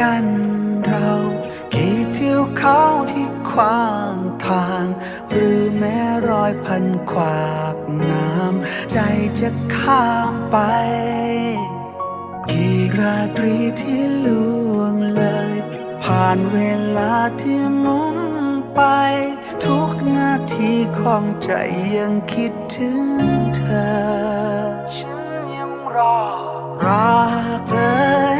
กันเรากี่เที่ยวเขาที่ขวางทาง หรือแม้รอยพันขวากน้ำ ใจจะข้ามไป กี่ราตรีที่ล่วงเลย ผ่านเวลาที่หมุนไป ทุกนาทีของใจยังคิดถึงเธอ ฉันยังรอรักเอ่ยแม้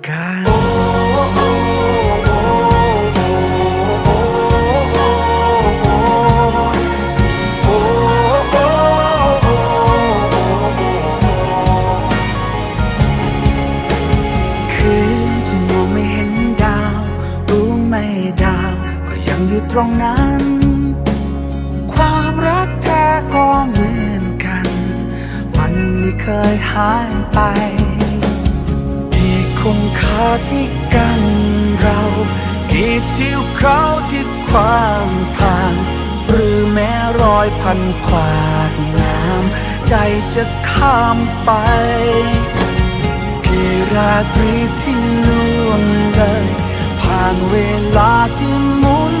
ตรงนั้น ความรักแท้ก็เหมือนกัน มันไม่เคยหายไปกี่คงคาที่กันเรากี่ทิวเขาที่ขวางทาง หรือแม้รอยพันขวากน้ำใจจะข้ามไปกี่ราตรีที่ล่วงเลย ผ่านเวลาที่หมุน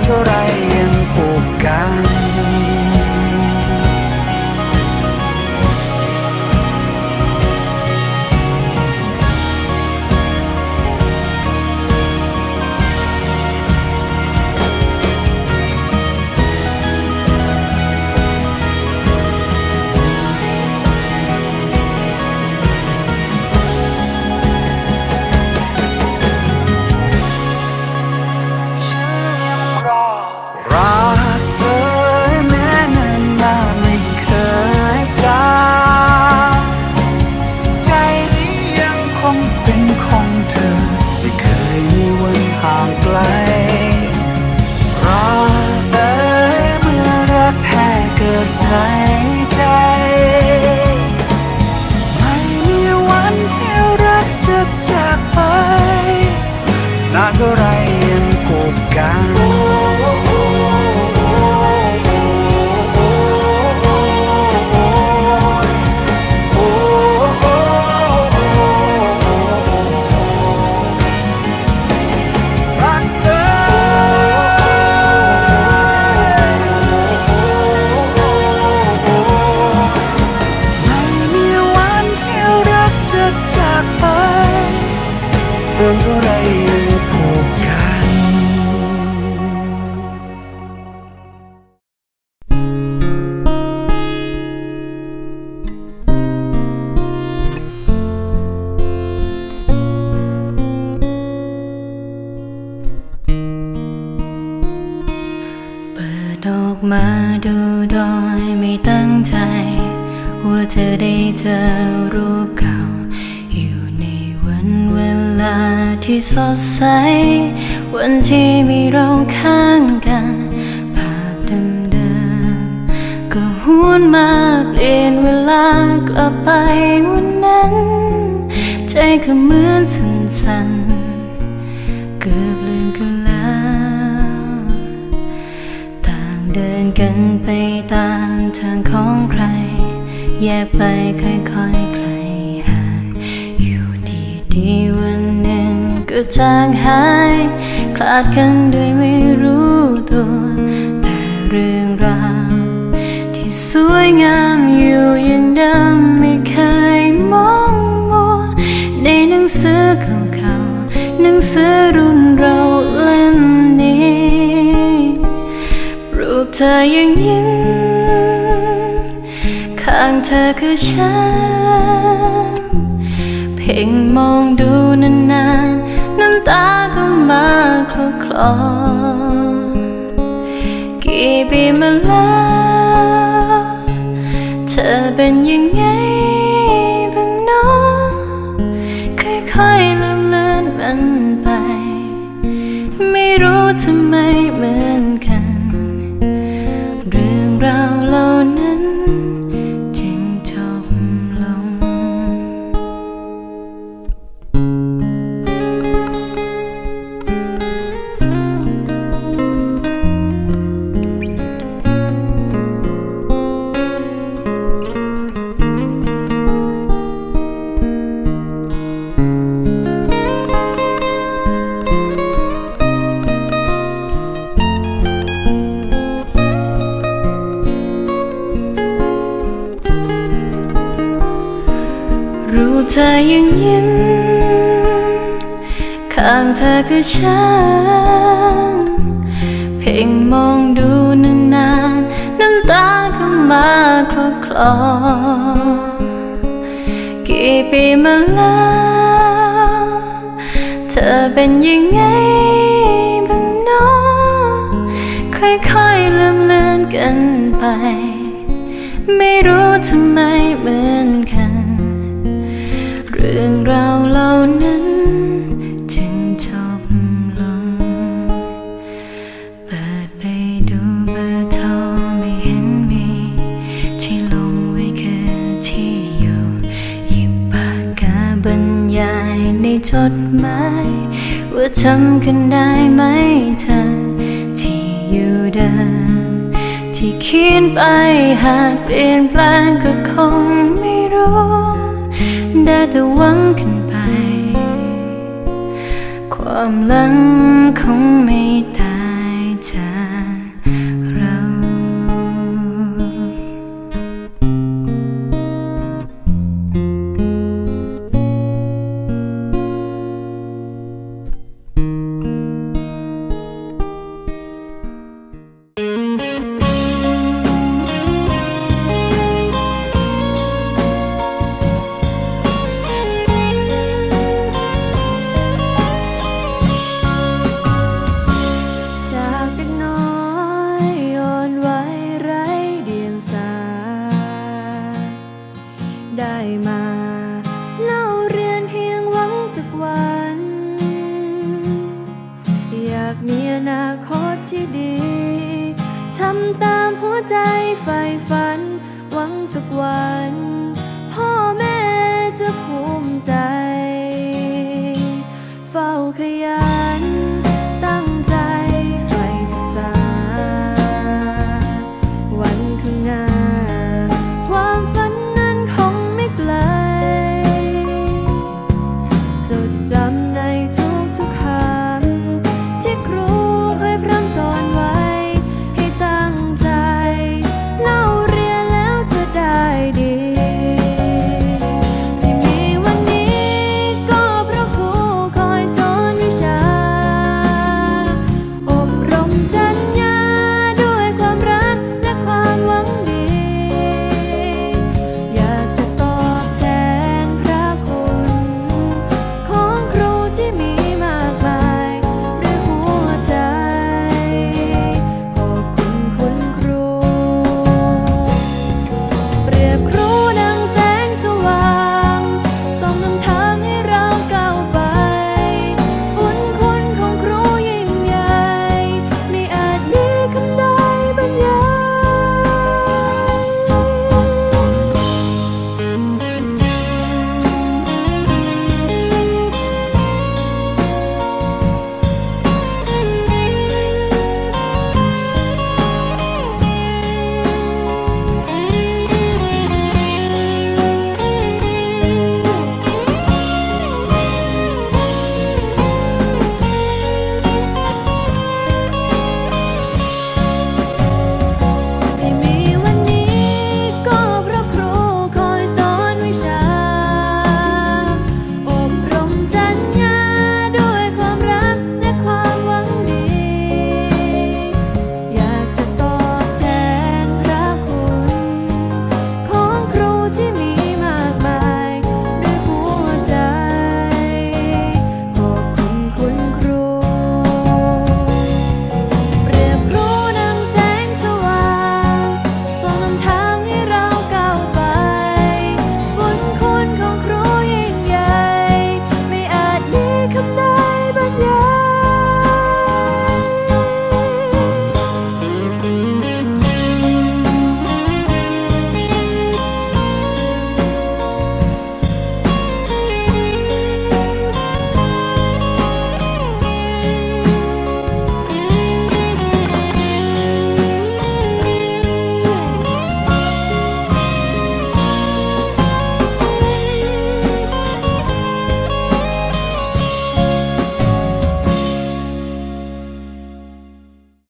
น กิ มาดูดอยไม่ตั้งใจ ว่าเธอได้เจอรูปเก่า อยู่ในวันเวลาที่สดใส วันที่มีเราข้างกัน ภาพเดิมๆก็หวนมาเปลี่ยนเวลากลับไปวันนั้น ใจก็เหมือนสั่นๆเกือบลืมกันแล้ว นกันไปตามทางของใคร แยกไปค่อยๆไกลห่างอยู่ดีๆวันหนึ่งก็จางหาย คลาดกันโดยไม่รู้ตัว แต่เรื่องราวที่สวยงามอยู่อย่างเดิมไม่เคยมองมัวในหนังสือเก่าๆหนังสือรุ่นเรา เธอยังยิ้ม ข้างเธอคือฉัน เพ่งมองดูนานๆ น้ำตาก็มาคลอคลอกี่ปีมาแล้วเธอเป็นยังไงบ้างเนาะค่อยๆลืมเลือนมันไป ไม่รู้ทำไมเหมือน เธอยังยิ้ม ข้างเธอคือฉัน เพ่งมองดูนานๆน้ำตาก็มาคลอคลอกี่ปีมาแล้ว เธอเป็นยังไงบ้างเนาะค่อยๆลืมเลือนกันไป ไม่รู้ทำไมเหมือน รื่องราวเหล่านั้นจึงจบลง เปิดไปดูเบอร์โทรไม่เห็นมี ที่ลงไว้คือที่อยู่หยิบปากกาบรรยายในจดหมาย ว่าจำกันได้ไหมเธอ ที่อยู่เดิมที่เขียนไปหากเปลี่ยนแปลงก็คงไม่รู้ ได้แต่หวังกันไป ความหลังคงไม่ วัน